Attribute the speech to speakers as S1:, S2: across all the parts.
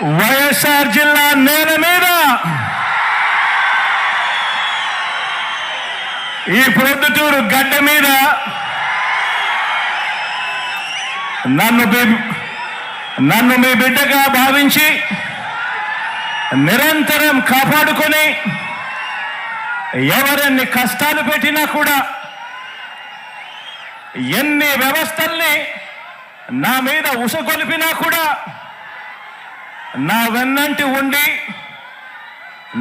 S1: వైఎస్ఆర్ జిల్లా నేల మీద. ఈ ప్రొద్దుటూరు గడ్డ మీద నన్ను నన్ను మీ బిడ్డగా భావించి నిరంతరం కాపాడుకొని ఎవరెన్ని కష్టాలు పెట్టినా కూడా ఎన్ని వ్యవస్థల్ని నా మీద ఉసగొలిపినా కూడా నా వెన్నంటి ఉండి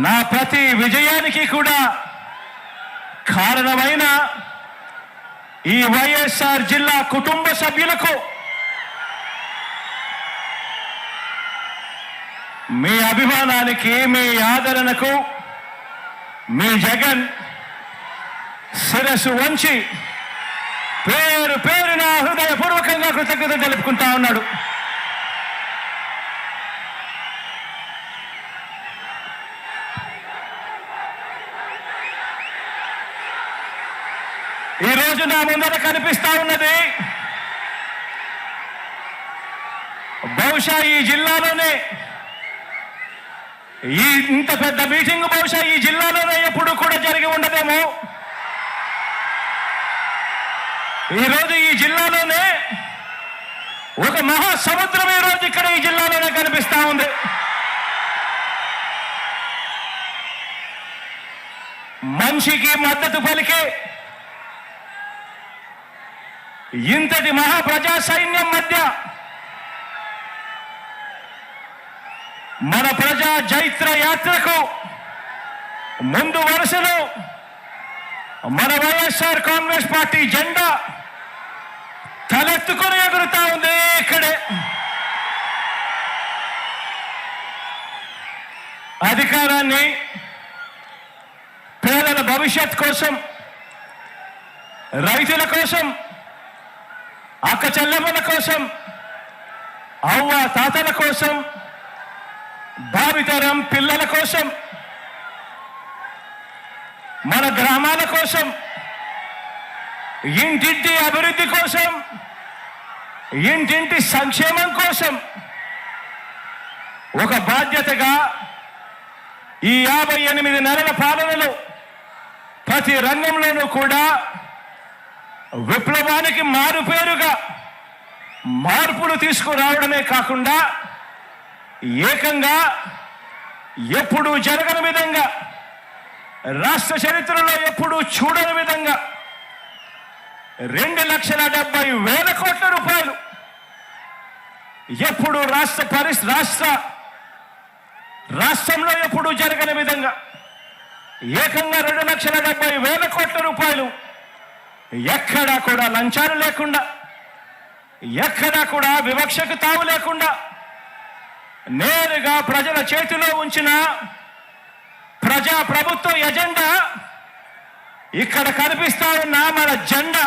S1: నా ప్రతి విజయానికి కూడా కారణమైన ఈ వైఎస్ఆర్ జిల్లా కుటుంబ సభ్యులకు మీ అభిమానానికి మీ ఆదరణకు మీ జగన్ శిరస్సు వంచి పేరు పేరున హృదయపూర్వకంగా కృతజ్ఞత తెలుపుకుంటా ఉన్నాడు. రోజు నా ముందర కనిపిస్తా ఉన్నది. బహుశా ఈ జిల్లాలోనే ఈ ఇంత పెద్ద మీటింగ్ బహుశా ఈ జిల్లాలోనే ఎప్పుడు కూడా జరిగి ఉండదేమో. ఈరోజు ఈ జిల్లాలోనే ఒక మహాసముద్రం ఈరోజు రోజు ఇక్కడ ఈ జిల్లాలోనే కనిపిస్తా ఉంది. మనిషికి మద్దతు పలికే ఇంతటి మహాప్రజా సైన్యం మధ్య మన ప్రజా జైత్ర యాత్రకు ముందు వరుసలో మన వైఎస్ఆర్ కాంగ్రెస్ పార్టీ జెండా తలెత్తుకొని ఎగురుతా ఉంది ఇక్కడే. అధికారాన్ని పేదల భవిష్యత్ కోసం రైతుల కోసం అక్క చెల్లెమ్మల కోసం అవ్వ తాతల కోసం భావితరం పిల్లల కోసం మన గ్రామాల కోసం ఇంటింటి అభివృద్ధి కోసం ఇంటింటి సంక్షేమం కోసం ఒక బాధ్యతగా ఈ యాభై ఎనిమిది నెలల పాలనలో ప్రతి రంగంలోనూ కూడా విప్లవానికి మారుపేరుగా మార్పులు తీసుకురావడమే కాకుండా ఏకంగా ఎప్పుడూ జరగని విధంగా రాష్ట్ర చరిత్రలో ఎప్పుడూ చూడని విధంగా రెండు లక్షల డెబ్బై వేల కోట్ల రూపాయలు ఎప్పుడు రాష్ట్ర పరిస్ రాష్ట్ర రాష్ట్రంలో ఎప్పుడు జరగని విధంగా ఏకంగా రెండు లక్షల డెబ్బై వేల కోట్ల రూపాయలు ఎక్కడా కూడా లంచాలు లేకుండా ఎక్కడా కూడా వివక్షకు తావు లేకుండా నేరుగా ప్రజల చేతిలో ఉంచిన ప్రజా ప్రభుత్వ ఎజెండా ఇక్కడ కనిపిస్తా ఉన్న మన జెండా.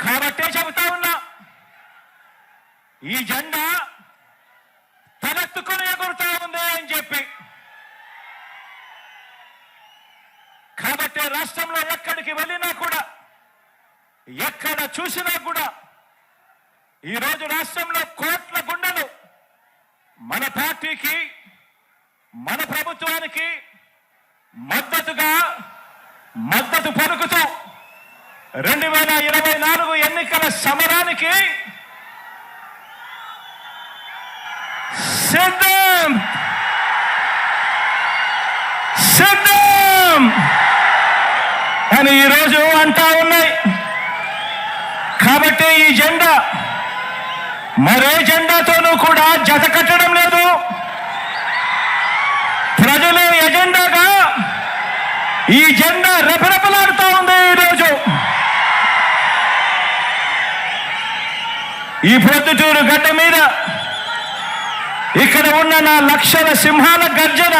S1: కాబట్టే చెబుతా ఉన్నా ఈ జెండా తలెత్తుకుని ఎగురుతా ఉంది అని చెప్పి కాబట్టి రాష్ట్రంలో ఎక్కడికి వెళ్ళినా కూడా ఎక్కడ చూసినా కూడా ఈరోజు రాష్ట్రంలో కోట్ల గుండెలు మన పార్టీకి మన ప్రభుత్వానికి మద్దతుగా మద్దతు పలుకుతూ రెండు వేల ఇరవై నాలుగు ఎన్నికల సమరానికి సిద్ధం! సిద్ధం! అని ఈరోజు అంటా ఉన్నాయి. కాబట్టి ఈ జెండా మరే జెండాతోనూ కూడా జత కట్టడం లేదు. ప్రజల ఎజెండాగా ఈ జెండా రెపరెపలాడుతూ ఉంది ఈరోజు ఈ ప్రొద్దుటూరు గడ్డ మీద ఇక్కడ ఉన్న నా లక్షల సింహాల గర్జన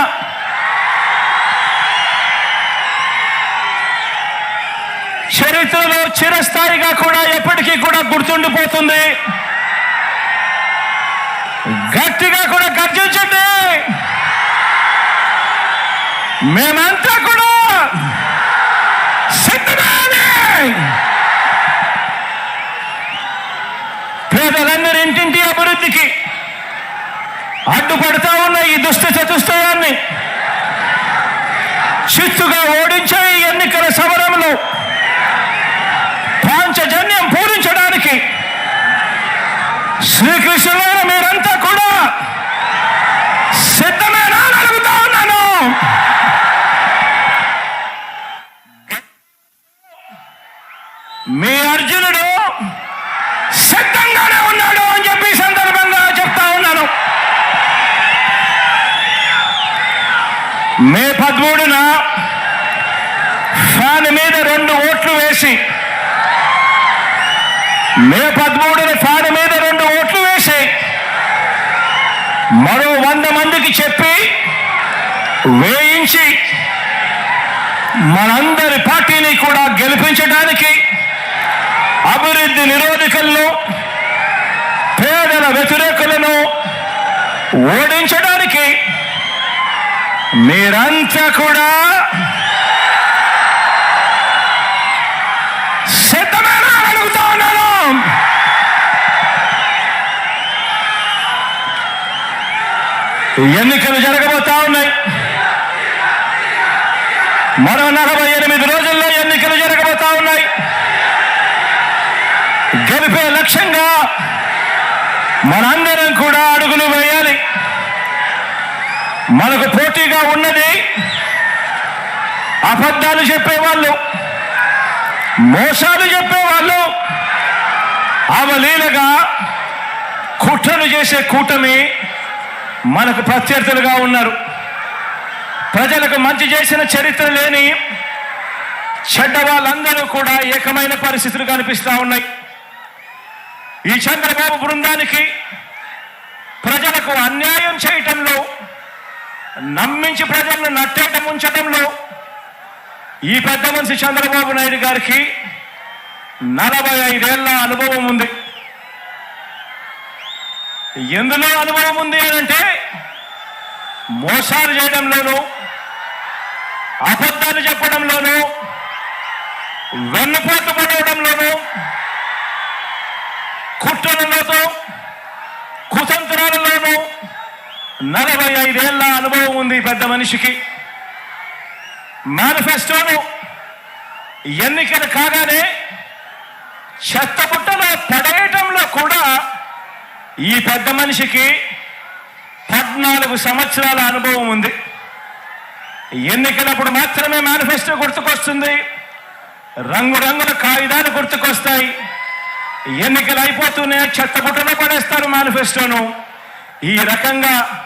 S1: చరిత్రలో చిరస్థాయిగా కూడా ఎప్పటికీ కూడా గుర్తుండిపోతుంది. గట్టిగా కూడా గర్జించండి. మేమంతా కూడా సిద్ధమే పేదలందరి ఇంటింటి అభివృద్ధికి అడ్డుపడతా ఉన్న ఈ దుష్ట చతుష్టయాన్ని చిత్తుగా ఓడించే ఎన్నికల సమరంలో శ్రీకృష్ణుడు మీరంతా కూడా సిద్ధమేనా అని అడుగుతా ఉన్నాను. మీ అర్జునుడు సిద్ధంగానే ఉన్నాడు అని చెప్పి సందర్భంగా చెప్తా ఉన్నాను. మే పదమూడున ఫ్యాన్ మీద రెండు ఓట్లు వేసి మే పదమూడున ఫ్యాన్ మీద రెండు ఓట్లు వేసి మరో వంద మందికి చెప్పి వేయించి మనందరి పార్టీని కూడా గెలిపించడానికి అభివృద్ధి నిరోధకులను పేదల వ్యతిరేకులను ఓడించడానికి మీరంతా కూడా ఎన్నికలు జరగబోతా ఉన్నాయి. మరో నలభై ఎనిమిది రోజుల్లో ఎన్నికలు జరగబోతా ఉన్నాయి. గెలిపే లక్ష్యంగా మనందరం కూడా అడుగులు వేయాలి. మనకు పోటీగా ఉన్నది అబద్ధాలు చెప్పేవాళ్ళు మోసాలు చెప్పేవాళ్ళు అవలీలగా కుట్రలు చేసే కూటమి మనకు ప్రత్యర్థులుగా ఉన్నారు. ప్రజలకు మంచి చేసిన చరిత్ర లేని చెడ్డ వాళ్ళందరూ కూడా ఏకమైన పరిస్థితులు కనిపిస్తా ఉన్నాయి. ఈ చంద్రబాబు బృందానికి ప్రజలకు అన్యాయం చేయటంలో నమ్మించి ప్రజలను నట్టేట ఉంచటంలో ఈ పెద్ద మనిషి చంద్రబాబు నాయుడు గారికి నలభై ఐదేళ్ళ అనుభవం ఉంది. ఎందులో అనుభవం ఉంది అని అంటే మోసాలు చేయడంలోనూ అబద్ధాలు చెప్పడంలోనూ వెన్నుపోటు పడవడంలోనూ కుట్రలతో కుతంత్రాలలోనూ నలభై ఐదేళ్ళ అనుభవం ఉంది పెద్ద మనిషికి. మేనిఫెస్టోను ఎన్నికలు కాగానే చెత్త పుట్టలో పడేయటంలో కూడా ఈ పెద్ద మనిషికి పద్నాలుగు సంవత్సరాల అనుభవం ఉంది. ఎన్నికలప్పుడు మాత్రమే మేనిఫెస్టో గుర్తుకొస్తుంది. రంగురంగుల కాగితాలు గుర్తుకొస్తాయి. ఎన్నికలు అయిపోతూనే చెత్తబుట్టలో పడేస్తారు మేనిఫెస్టోను. ఈ రకంగా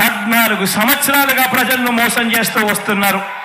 S1: పద్నాలుగు సంవత్సరాలుగా ప్రజలను మోసం చేస్తూ వస్తున్నారు.